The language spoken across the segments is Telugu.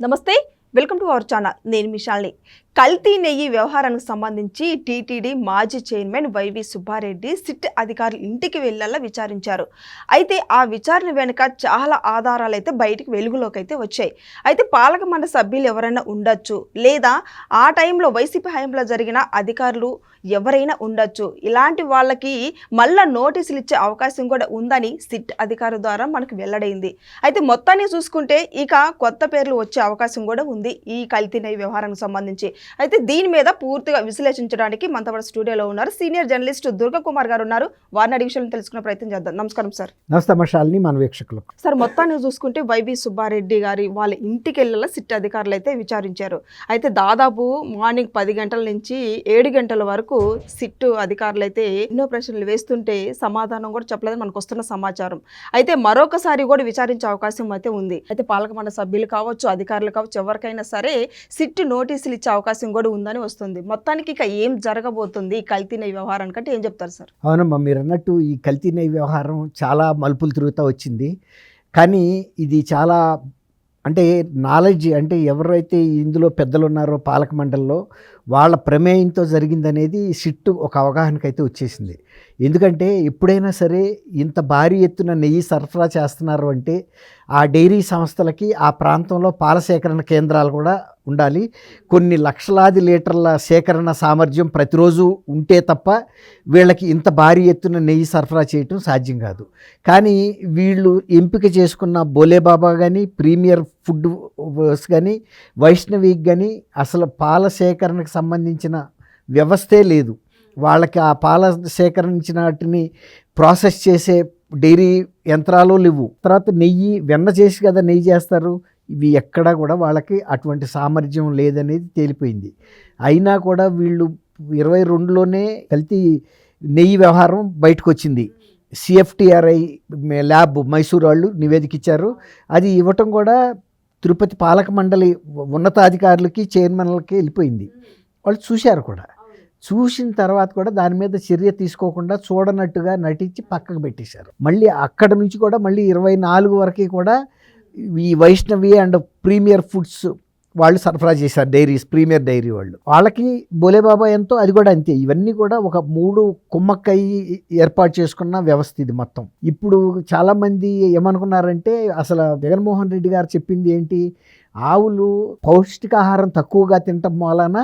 నమస్తే. Welcome to our channel. నేను మిషాల్ని కల్తీ నెయ్యి వ్యవహారానికి సంబంధించి టీటీడీ మాజీ చైర్మన్ వైవి సుబ్బారెడ్డి సిట్ అధికారులు ఇంటికి వెళ్ళాలా విచారించారు. అయితే ఆ విచారణ వెనుక చాలా ఆధారాలు అయితే బయటికి వెలుగులోకి అయితే వచ్చాయి. అయితే పాలక మండలి సభ్యులు ఎవరైనా ఉండొచ్చు లేదా ఆ టైంలో వైసీపీ హయాంలో జరిగిన అధికారులు ఎవరైనా ఉండొచ్చు. ఇలాంటి వాళ్ళకి మళ్ళా నోటీసులు ఇచ్చే అవకాశం కూడా ఉందని సిట్ అధికారుల ద్వారా మనకు వెల్లడైంది. అయితే మొత్తాన్ని చూసుకుంటే ఇక కొత్త పేర్లు వచ్చే అవకాశం కూడా ఉంది. ఈ కల్తీ నెయ్యి వ్యవహారానికి సంబంధించి. అయితే దీని మీద పూర్తిగా విశ్లేషించడానికి మనతో పాటు స్టూడియోలో ఉన్నారు. సీనియర్ జర్నలిస్ట్ దుర్గా కుమార్ గారు ఉన్నారు. వారిని అడిగి విషయాలను తెలుసుకునే ప్రయత్నం చేద్దాం. నమస్కారం సార్. నమస్తే మన వీక్షకులకు. సార్ మొత్తాన్ని చూసుకుంటే వైవి సుబ్బారెడ్డి గారి వాళ్ళ ఇంటికి వెళ్ళాల సిట్ అధికారులు అయితే విచారించారు. అయితే దాదాపు మార్నింగ్ పది గంటల నుంచి ఏడు గంటల వరకు సిట్ అధికారులు అయితే ఎన్నో ప్రశ్నలు వేస్తుంటే సమాధానం కూడా చెప్పలేదు మనకు వస్తున్న సమాచారం. అయితే మరొకసారి కూడా విచారించే అవకాశం అయితే ఉంది. అయితే పాలక మండలి సభ్యులు కావచ్చు అధికారులు కావచ్చు ఎవరికైనా సరే సిట్ నోటీసులు ఇచ్చే అవకాశం కూడా ఉందని వస్తుంది. మొత్తానికి ఇక ఏం జరగబోతుంది కల్తీ నై వ్యవహారం కంటే ఏం చెప్తారు సార్? అవునమ్మా మీరు అన్నట్టు ఈ కల్తీ నై వ్యవహారం చాలా మలుపులు తిరుగుతూ వచ్చింది. కానీ ఇది చాలా అంటే నాలెడ్జ్ అంటే ఎవరైతే ఇందులో పెద్దలు ఉన్నారో పాలక మండలిలో వాళ్ళ ప్రమేయంతో జరిగిందనేది సిట్టు ఒక అవగాహనకు అయితే వచ్చేసింది. ఎందుకంటే ఎప్పుడైనా సరే ఇంత భారీ ఎత్తున నెయ్యి సరఫరా చేస్తున్నారు అంటే ఆ డైరీ సంస్థలకి ఆ ప్రాంతంలో పాల సేకరణ కేంద్రాలు కూడా ఉండాలి. కొన్ని లక్షలాది లీటర్ల సేకరణ సామర్థ్యం ప్రతిరోజు ఉంటే తప్ప వీళ్ళకి ఇంత భారీ ఎత్తున నెయ్యి సరఫరా చేయటం సాధ్యం కాదు. కానీ వీళ్ళు ఎంపిక చేసుకున్న బోలేబాబా కానీ ప్రీమియర్ ఫుడ్ కానీ వైష్ణవికి కానీ అసలు పాల సేకరణకు సంబంధించిన వ్యవస్థే లేదు. వాళ్ళకి ఆ పాల సేకరించిన వాటిని ప్రాసెస్ చేసే డైరీ యంత్రాలు లేవు. తర్వాత నెయ్యి వెన్న చేసి కదా నెయ్యి చేస్తారు. ఇవి ఎక్కడా కూడా వాళ్ళకి అటువంటి సామర్థ్యం లేదనేది తేలిపోయింది. అయినా కూడా వీళ్ళు ఇరవై రెండులోనే కల్తీ నెయ్యి వ్యవహారం బయటకు వచ్చింది సిఎఫ్టిఆర్ఐ ల్యాబ్ మైసూర్ వాళ్ళు నివేదిక ఇచ్చారు. అది ఇవ్వటం కూడా తిరుపతి పాలక మండలి ఉన్నతాధికారులకి చైర్మన్లకి వెళ్ళిపోయింది. వాళ్ళు చూశారు కూడా. చూసిన తర్వాత కూడా దాని మీద చర్య తీసుకోకుండా చూడనట్టుగా నటించి పక్కకు పెట్టేశారు. మళ్ళీ అక్కడ నుంచి కూడా మళ్ళీ ఇరవై నాలుగు వరకు కూడా ఈ వైష్ణవి అండ్ ప్రీమియర్ ఫుడ్స్ వాళ్ళు సరఫరా చేశారు డైరీస్ ప్రీమియర్ డైరీ వాళ్ళు. వాళ్ళకి బోలేబాబా ఎంతో అది కూడా అంతే. ఇవన్నీ కూడా ఒక మూడు కుమ్మక్కయ్యి ఏర్పాటు చేసుకున్న వ్యవస్థ ఇది మొత్తం. ఇప్పుడు చాలామంది ఏమనుకున్నారంటే అసలు జగన్మోహన్ రెడ్డి గారు చెప్పింది ఏంటి? ఆవులు పౌష్టికాహారం తక్కువగా తినటం వలన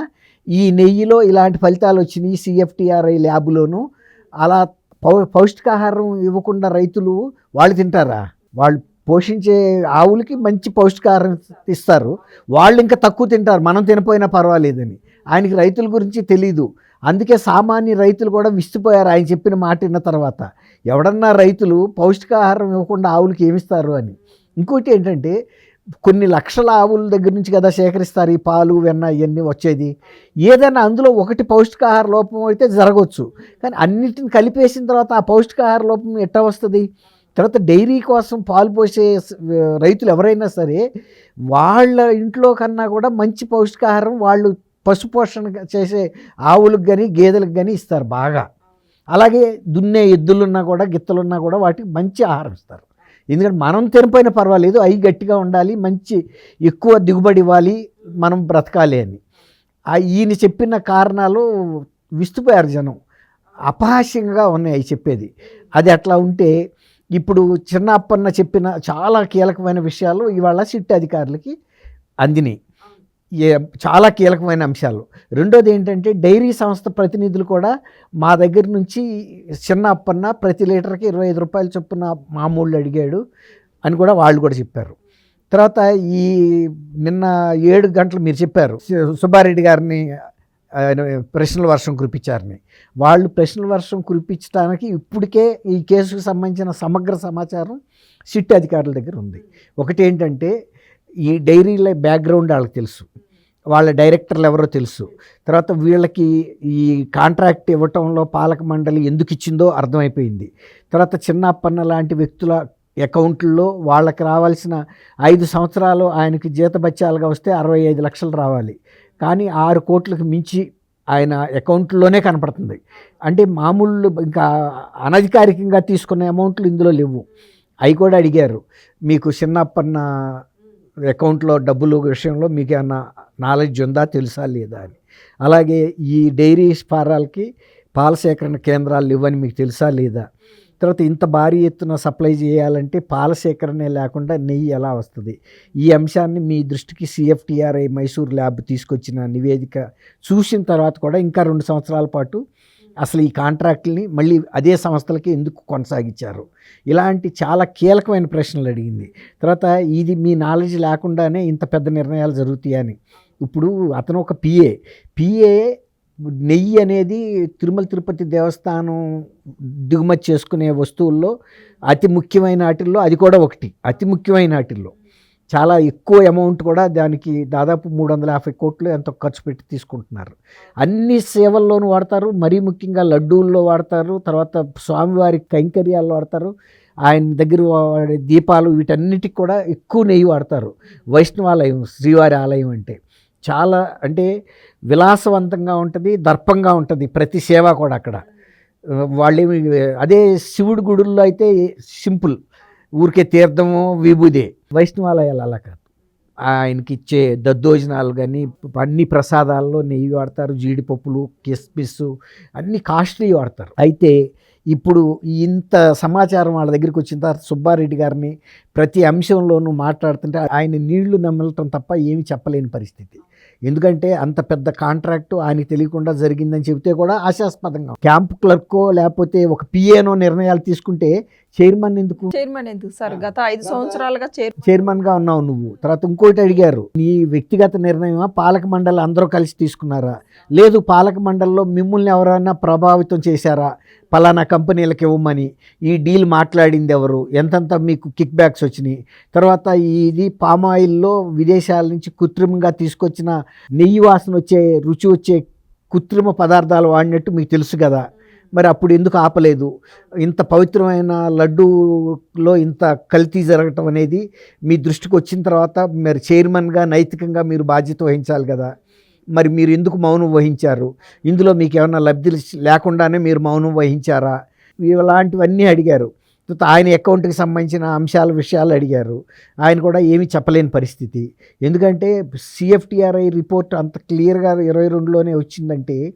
ఈ నెయ్యిలో ఇలాంటి ఫలితాలు వచ్చినాయి సిఎఫ్టీఆర్ఐ ల్యాబ్లోను. అలా పౌ పౌష్టికాహారం ఇవ్వకుండా రైతులు వాళ్ళు తింటారా? వాళ్ళు పోషించే ఆవులకి మంచి పౌష్టికాహారం ఇస్తారు. వాళ్ళు ఇంకా తక్కువ తింటారు. మనం తినపోయినా పర్వాలేదని. ఆయనకి రైతుల గురించి తెలీదు. అందుకే సామాన్య రైతులు కూడా విసిపోయారు ఆయన చెప్పిన మాట విన్న తర్వాత ఎవడన్నా రైతులు పౌష్టికాహారం ఇవ్వకుండా ఆవులకి ఏమిస్తారు అని. ఇంకోటి ఏంటంటే కొన్ని లక్షల ఆవుల దగ్గర నుంచి కదా సేకరిస్తారు. ఈ పాలు వెన్న ఇవన్నీ వచ్చేది. ఏదైనా అందులో ఒకటి పౌష్టికాహార లోపం అయితే జరగవచ్చు. కానీ అన్నిటిని కలిపేసిన తర్వాత ఆ పౌష్టికాహార లోపం ఎట్టా వస్తుంది? తర్వాత డైరీ కోసం పాలు పోసే రైతులు ఎవరైనా సరే వాళ్ళ ఇంట్లో కన్నా కూడా మంచి పౌష్టికాహారం వాళ్ళు పశుపోషణ చేసే ఆవులకు కానీ గేదెలకు కానీ ఇస్తారు బాగా. అలాగే దున్నే ఎద్దులున్నా కూడా గిత్తలున్నా కూడా వాటికి మంచి ఆహారం ఇస్తారు. ఎందుకంటే మనం తినిపోయిన పర్వాలేదు అవి గట్టిగా ఉండాలి మంచి ఎక్కువ దిగుబడి ఇవ్వాలి మనం బ్రతకాలి అని. ఈయన చెప్పిన కారణాలు విస్తుపోయారు జనం. అపహాస్యంగా ఉన్నాయి అవి చెప్పేది. అది అట్లా ఉంటే ఇప్పుడు చిన్న అప్పన్న చెప్పిన చాలా కీలకమైన విషయాలు ఇవాళ సిట్ అధికారులకి అందినాయి. ఏ చాలా కీలకమైన అంశాలు. రెండోది ఏంటంటే డైరీ సంస్థ ప్రతినిధులు కూడా మా దగ్గర నుంచి చిన్న అప్పన్న ప్రతి లీటర్కి ఇరవై ఐదు రూపాయలు చొప్పున మామూళ్ళు అడిగాడు అని కూడా వాళ్ళు కూడా చెప్పారు. తర్వాత ఈ నిన్న ఏడు గంటలు మీరు చెప్పారు. సుబ్బారెడ్డి గారిని ఆయన ప్రశ్నల వర్షం కురిపించారని. వాళ్ళు ప్రశ్నల వర్షం కురిపించడానికి ఇప్పటికే ఈ కేసుకు సంబంధించిన సమగ్ర సమాచారం సిట్ అధికారుల దగ్గర ఉంది. ఒకటి ఏంటంటే ఈ డైరీల బ్యాక్గ్రౌండ్ వాళ్ళకి తెలుసు. వాళ్ళ డైరెక్టర్లు ఎవరో తెలుసు. తర్వాత వీళ్ళకి ఈ కాంట్రాక్ట్ ఇవ్వటంలో పాలక మండలి ఎందుకు ఇచ్చిందో అర్థమైపోయింది. తర్వాత చిన్నప్పన్న లాంటి వ్యక్తుల అకౌంట్లో వాళ్ళకి రావాల్సిన ఐదు సంవత్సరాలు ఆయనకి జీతబత్యాలుగా వస్తే అరవై ఐదు లక్షలు రావాలి. కానీ ఆరు కోట్లకు మించి ఆయన అకౌంట్లోనే కనపడుతుంది. అంటే మామూలు ఇంకా అనధికారికంగా తీసుకున్న అమౌంట్లు ఇందులో లేవు. అవి కూడా అడిగారు. మీకు చిన్నప్పన్న అకౌంట్లో డబ్బులు విషయంలో మీకు ఏమన్నా నాలెడ్జ్ ఉందా తెలుసా లేదా అని. అలాగే ఈ డైరీ ఫారాలకి పాల సేకరణ కేంద్రాలు ఇవ్వని మీకు తెలుసా లేదా? తర్వాత ఇంత భారీ ఎత్తున సప్లై చేయాలంటే పాల సేకరణే లేకుండా నెయ్యి ఎలా వస్తుంది? ఈ అంశాన్ని మీ దృష్టికి సిఎఫ్టిఆర్ఐ మైసూర్ ల్యాబ్ తీసుకొచ్చిన నివేదిక చూసిన తర్వాత కూడా ఇంకా రెండు సంవత్సరాల పాటు అసలు ఈ కాంట్రాక్ట్ని మళ్ళీ అదే సంస్థలకి ఎందుకు కొనసాగించారు? ఇలాంటి చాలా కీలకమైన ప్రశ్నలు అడిగింది. తర్వాత ఇది మీ నాలెడ్జ్ లేకుండానే ఇంత పెద్ద నిర్ణయాలు జరుగుతాయని. ఇప్పుడు అతను ఒక పిఏ. పిఏ నెయ్యి అనేది తిరుమల తిరుపతి దేవస్థానం దిగుమతి చేసుకునే వస్తువుల్లో అతి ముఖ్యమైన వాటిల్లో అది కూడా ఒకటి. అతి ముఖ్యమైన వాటిల్లో. చాలా ఎక్కువ అమౌంట్ కూడా దానికి దాదాపు మూడు వందల యాభై కోట్లు ఎంతో ఖర్చు పెట్టి తీసుకుంటున్నారు. అన్ని సేవల్లోనూ వాడతారు. మరీ ముఖ్యంగా లడ్డూల్లో వాడతారు. తర్వాత స్వామివారి కైంకర్యాల్లో వాడతారు. ఆయన దగ్గర వాడే దీపాలు వీటన్నిటికి కూడా ఎక్కువ నెయ్యి వాడతారు. వైష్ణవాలయం శ్రీవారి ఆలయం అంటే. చాలా అంటే విలాసవంతంగా ఉంటుంది దర్పంగా ఉంటుంది ప్రతి సేవ కూడా అక్కడ. వాళ్ళేమి అదే శివుడి గుడుల్లో అయితే సింపుల్. ఊరికే తీర్థము విభూదే. వైష్ణవాలయాలు అలా కాదు. ఆయనకి ఇచ్చే దద్దోజనాలు కానీ అన్ని ప్రసాదాల్లో నెయ్యి వాడతారు జీడిపప్పులు కిస్మిస్ అన్ని కాస్ట్లీ వాడతారు. అయితే ఇప్పుడు ఇంత సమాచారం వాళ్ళ దగ్గరికి వచ్చిన తర్వాత సుబ్బారెడ్డి గారిని ప్రతి అంశంలోనూ మాట్లాడుతుంటే ఆయన నీళ్ళు నమ్మలటం తప్ప ఏమీ చెప్పలేని పరిస్థితి. ఎందుకంటే అంత పెద్ద కాంట్రాక్టు ఆయనకి తెలియకుండా జరిగిందని చెబితే కూడా ఆశాస్పదంగా. క్యాంప్ క్లర్కో లేకపోతే ఒక పిఏనో నిర్ణయాలు తీసుకుంటే చైర్మన్ ఎందుకు? చైర్మన్ ఎందుకు సార్? గత ఐదు సంవత్సరాలుగా చైర్ చైర్మన్గా ఉన్నావు నువ్వు. తర్వాత ఇంకోటి అడిగారు నీ వ్యక్తిగత నిర్ణయమా? పాలక మండలి అందరూ కలిసి తీసుకున్నారా? లేదు పాలక మండలిలో మిమ్మల్ని ఎవరైనా ప్రభావితం చేశారా? పలానా కంపెనీలకు ఇవ్వమని ఈ డీల్ మాట్లాడింది ఎవరు ఎంతంత మీకు కిక్ బ్యాక్స్ వచ్చినాయి? తర్వాత ఇది పామాయిల్లో విదేశాల నుంచి కృత్రిమంగా తీసుకొచ్చిన నెయ్యి వాసన వచ్చే రుచి వచ్చే కృత్రిమ పదార్థాలు వాడినట్టు మీకు తెలుసు కదా? మరి అప్పుడు ఎందుకు ఆపలేదు? ఇంత పవిత్రమైన లడ్డూలో ఇంత కల్తీ జరగటం అనేది మీ దృష్టికి వచ్చిన తర్వాత మరి చైర్మన్గా నైతికంగా మీరు బాధ్యత వహించాలి కదా? మరి మీరు ఎందుకు మౌనం వహించారు? ఇందులో మీకు ఏమైనా లబ్ధి లేకుండానే మీరు మౌనం వహించారా? ఇలాంటివన్నీ అడిగారు. ఆయన అకౌంట్కి సంబంధించిన అంశాల విషయాలు అడిగారు. ఆయన కూడా ఏమీ చెప్పలేని పరిస్థితి. ఎందుకంటే సిఎఫ్టిఆర్ఐ రిపోర్ట్ అంత క్లియర్గా ఇరవై రెండులోనే వచ్చిందంటే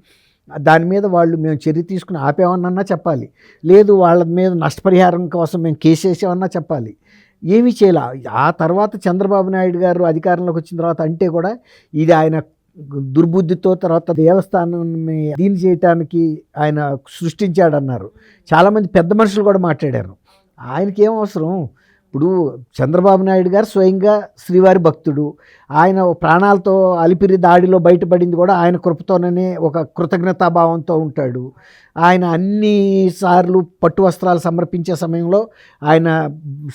దాని మీద వాళ్ళు మేము చర్య తీసుకుని ఆపేమన్నా చెప్పాలి. లేదు వాళ్ళ మీద నష్టపరిహారం కోసం మేము కేసు వేసామన్నా చెప్పాలి. ఏమీ చేయాల. ఆ తర్వాత చంద్రబాబు నాయుడు గారు అధికారంలోకి వచ్చిన తర్వాత అంటే కూడా ఇది ఆయన దుర్బుద్ధితో తర్వాత దేవస్థానం దీని చేయటానికి ఆయన సృష్టించాడన్నారు. చాలామంది పెద్ద మనుషులు కూడా మాట్లాడారు. ఆయనకి ఏం అవసరం? ఇప్పుడు చంద్రబాబు నాయుడు గారు స్వయంగా శ్రీవారి భక్తుడు. ఆయన ప్రాణాలతో అలిపిరి దాడిలో బయటపడింది కూడా ఆయన కృపతోనే ఒక కృతజ్ఞతాభావంతో ఉంటాడు. ఆయన అన్ని సార్లు పట్టు వస్త్రాలు సమర్పించే సమయంలో ఆయన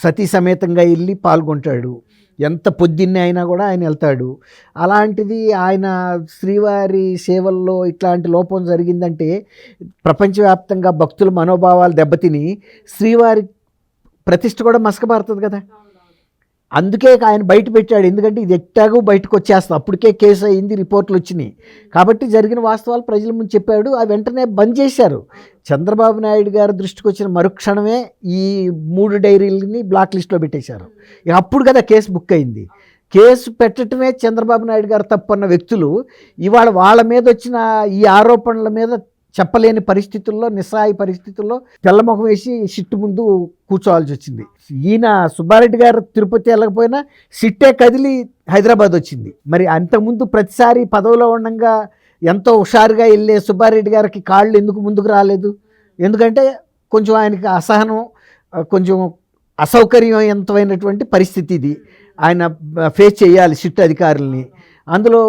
సతీ సమేతంగా వెళ్ళి పాల్గొంటాడు. ఎంత పొద్దున్నే అయినా కూడా ఆయన వెళ్తాడు. అలాంటిది ఆయన శ్రీవారి సేవల్లో ఇట్లాంటి లోపం జరిగిందంటే ప్రపంచవ్యాప్తంగా భక్తుల మనోభావాలు దెబ్బతిని శ్రీవారి ప్రతిష్ట కూడా మసకబారుతుంది కదా. అందుకే ఆయన బయట పెట్టాడు. ఎందుకంటే ఇది ఎట్టాగో బయటకు వచ్చేస్తుంది. అప్పటికే కేసు అయింది రిపోర్ట్లు వచ్చినాయి. కాబట్టి జరిగిన వాస్తవాలు ప్రజల ముందు చెప్పాడు. ఆ వెంటనే బంద్ చేశారు. చంద్రబాబు నాయుడు గారి దృష్టికి వచ్చిన మరుక్షణమే ఈ మూడు డైరీలని బ్లాక్ లిస్ట్లో పెట్టేశారు. ఇక అప్పుడు కదా కేసు బుక్ అయింది. కేసు పెట్టడమే చంద్రబాబు నాయుడు గారు తప్పన్న వ్యక్తులు ఇవాళ వాళ్ళ మీద వచ్చిన ఈ ఆరోపణల మీద చెప్పలేని పరిస్థితుల్లో నిస్సహాయ పరిస్థితుల్లో తెల్లముఖం వేసి సిట్టు ముందు కూర్చోవాల్సి వచ్చింది. ఈయన సుబ్బారెడ్డి గారు తిరుపతి వెళ్ళకపోయినా సిట్టే కదిలి హైదరాబాద్ వచ్చింది. మరి అంతకుముందు ప్రతిసారి పదవిలో ఉండగా ఎంతో హుషారుగా వెళ్ళే సుబ్బారెడ్డి గారికి కాళ్ళు ఎందుకు ముందుకు రాలేదు? ఎందుకంటే కొంచెం ఆయనకి అసహనం కొంచెం అసౌకర్యం ఎంతమైనటువంటి పరిస్థితి ఇది. ఆయన ఫేస్ చేయాలి సిట్ అధికారుల్ని. అందులో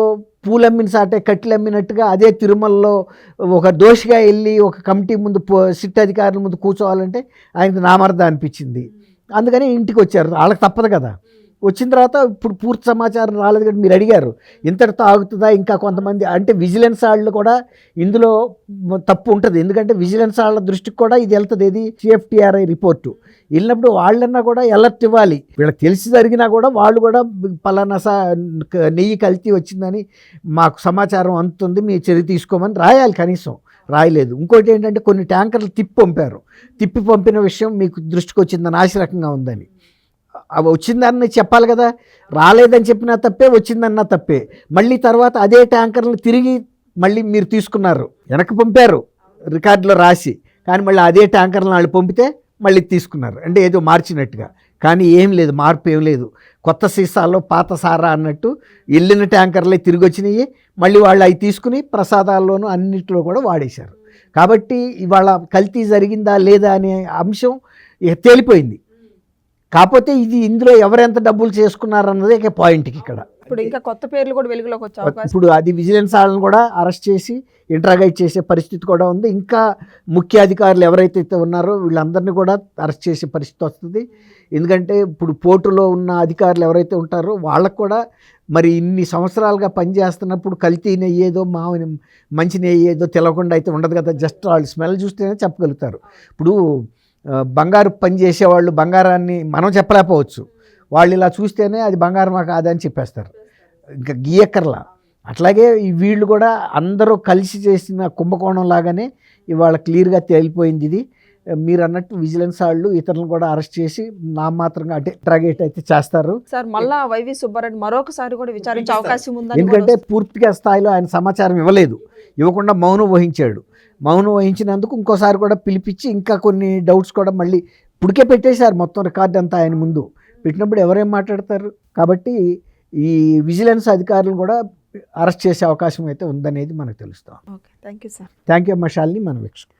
పూలమ్మిన సాటే కట్టెలు అమ్మినట్టుగా అదే తిరుమలలో ఒక దోషిగా వెళ్ళి ఒక కమిటీ ముందు పో- సిట్ అధికారుల ముందు కూర్చోవాలంటే ఆయనకు నామర్థం అనిపించింది. అందుకని ఇంటికి వచ్చారు వాళ్ళకి తప్పదు కదా. వచ్చిన తర్వాత ఇప్పుడు పూర్తి సమాచారం రాలేదు కానీ మీరు అడిగారు. ఇంతటితో ఆగుతుందా? ఇంకా కొంతమంది అంటే విజిలెన్స్ వాళ్ళు కూడా ఇందులో తప్పు ఉంటుంది. ఎందుకంటే విజిలెన్స్ వాళ్ళ దృష్టికి కూడా ఇది వెళ్తుంది. ఏది? CFTRI report. వెళ్ళినప్పుడు వాళ్ళన్నా కూడా అలర్ట్ ఇవ్వాలి. వీళ్ళకి తెలిసి జరిగినా కూడా వాళ్ళు కూడా పలానా సా నెయ్యి కల్తీ వచ్చిందని మాకు సమాచారం అందుతుంది. మీ చర్య తీసుకోమని రాయాలి కనీసం. రాయలేదు. ఇంకోటి ఏంటంటే కొన్ని ట్యాంకర్లు తిప్పి పంపారు. తిప్పి పంపిన విషయం మీకు దృష్టికి వచ్చిందని ఆశ రకంగా ఉందని. అవి వచ్చిందని చెప్పాలి కదా. రాలేదని చెప్పినా తప్పే వచ్చిందన్నా తప్పే. మళ్ళీ తర్వాత అదే ట్యాంకర్లు తిరిగి మళ్ళీ మీరు తీసుకున్నారు. వెనక్కి పంపారు రికార్డులో రాసి. కానీ మళ్ళీ అదే ట్యాంకర్లను వాళ్ళు పంపితే మళ్ళీ తీసుకున్నారు. అంటే ఏదో మార్చినట్టుగా. కానీ ఏం లేదు మార్పు ఏం లేదు. కొత్త సీసాల్లో పాత సారా అన్నట్టు వెళ్ళిన ట్యాంకర్లే తిరిగి వచ్చినాయి. మళ్ళీ వాళ్ళు అవి తీసుకుని ప్రసాదాల్లోనూ అన్నింటిలో కూడా వాడేశారు. కాబట్టి ఇవాళ కల్తీ జరిగిందా లేదా అనే అంశం ఇక తేలిపోయింది. కాకపోతే ఇది ఇందులో ఎవరెంత డబ్బులు చేసుకున్నారన్నదే ఇక పాయింట్కి ఇక్కడ. ఇప్పుడు ఇంకా కొత్త పేర్లు కూడా వెలుగులోకి వచ్చే అవకాశం. ఇప్పుడు అది విజిలెన్స్ వాళ్ళని కూడా అరెస్ట్ చేసి ఇంట్రాగేట్ చేసే పరిస్థితి కూడా ఉంది. ఇంకా ముఖ్య అధికారులు ఎవరైతే ఉన్నారో వీళ్ళందరినీ కూడా అరెస్ట్ చేసే పరిస్థితి వస్తుంది. ఎందుకంటే ఇప్పుడు పోర్టులో ఉన్న అధికారులు ఎవరైతే ఉంటారో వాళ్ళకు కూడా మరి ఇన్ని సంవత్సరాలుగా పనిచేస్తున్నప్పుడు కల్తీ నెయ్యి ఏదో మా మంచి నెయ్యి ఏదో తెలవకుండా అయితే ఉండదు కదా. జస్ట్ వాళ్ళు స్మెల్ చూస్తేనే చెప్పగలుగుతారు. ఇప్పుడు బంగారు పని చేసేవాళ్ళు బంగారాన్ని మనం చెప్పలేకపోవచ్చు. వాళ్ళు ఇలా చూస్తేనే అది బంగారమా కాదని చెప్పేస్తారు. ఇంకా గీయక్కర్లా. అట్లాగే ఈ వీళ్ళు కూడా అందరూ కలిసి చేసిన కుంభకోణం లాగానే ఇవాళ క్లియర్గా తేలిపోయింది ఇది. మీరు అన్నట్టు విజిలెన్స్ వాళ్ళు ఇతరులను కూడా అరెస్ట్ చేసి నామాత్రంగా అంటే ట్రాగేట్ అయితే చేస్తారు. సార్ మళ్ళా వైవి సుబ్బారెడ్డి మరొకసారి కూడా విచారించే అవకాశం ఉందని ఎందుకంటే పూర్తిగా స్థాయిలో ఆయన సమాచారం ఇవ్వలేదు. ఇవ్వకుండా మౌనం వహించాడు. మౌనం వహించినందుకు ఇంకోసారి కూడా పిలిపించి ఇంకా కొన్ని డౌట్స్ కూడా మళ్ళీ ఇప్పటికే పెట్టేశారు మొత్తం రికార్డ్ అంతా ఆయన ముందు. పెట్టినప్పుడు ఎవరేం మాట్లాడతారు? కాబట్టి ఈ విజిలెన్స్ అధికారులు కూడా అరెస్ట్ చేసే అవకాశం అయితే ఉందనేది మనకు తెలుస్తాం okay thank you sir. Thank you అమ్మ శాలిని మనం వీక్షకులు.